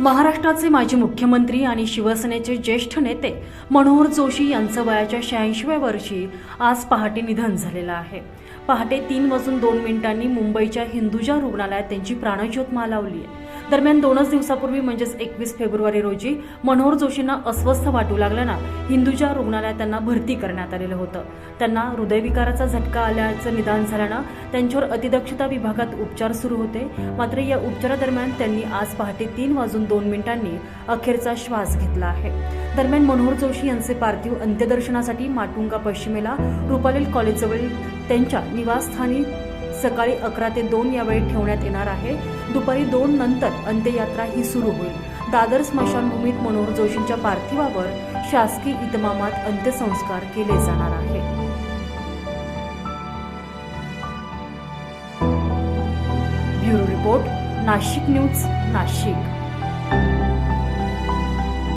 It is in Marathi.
महाराष्ट्राचे माजी मुख्यमंत्री आणि शिवसेनेचे ज्येष्ठ नेते मनोहर जोशी यांचं वयाच्या शहाऐंशीव्या वर्षी आज पहाटे निधन झालेलं आहे. पहाटे तीन वाजून दोन मिनिटांनी मुंबईच्या हिंदुजा रुग्णालयात त्यांची प्राणज्योत मालावली आहे. दरम्यान दोनच दिवसापूर्वी म्हणजेच एकवीस फेब्रुवारी रोजी मनोहर जोशींना अस्वस्थ वाटू लागल्यानं हिंदूच्या रुग्णालयात त्यांना भरती करण्यात आलेलं होतं. त्यांना हृदयविकाराचा झटका आल्याचं निदान झाल्यानं त्यांच्यावर अतिदक्षता विभागात उपचार सुरू होते. मात्र या उपचारादरम्यान त्यांनी आज पहाटे तीन वाजून दोन मिनिटांनी अखेरचा श्वास घेतला आहे. दरम्यान मनोहर जोशी यांचे पार्थिव अंत्यदर्शनासाठी माटुंगा पश्चिमेला रुपालेल कॉलेजजवळ त्यांच्या निवासस्थानी सकाळी अकरा ते दोन या वेळेत ठेवण्यात येणार आहे. दुपारी दोन नंतर अंत्ययात्रा ही सुरू होईल. दादर स्मशानभूमीत मनोहर जोशींच्या पार्थिवावर शासकीय इतमामात अंत्यसंस्कार केले जाणार आहे bureau report Nashik news Nashik.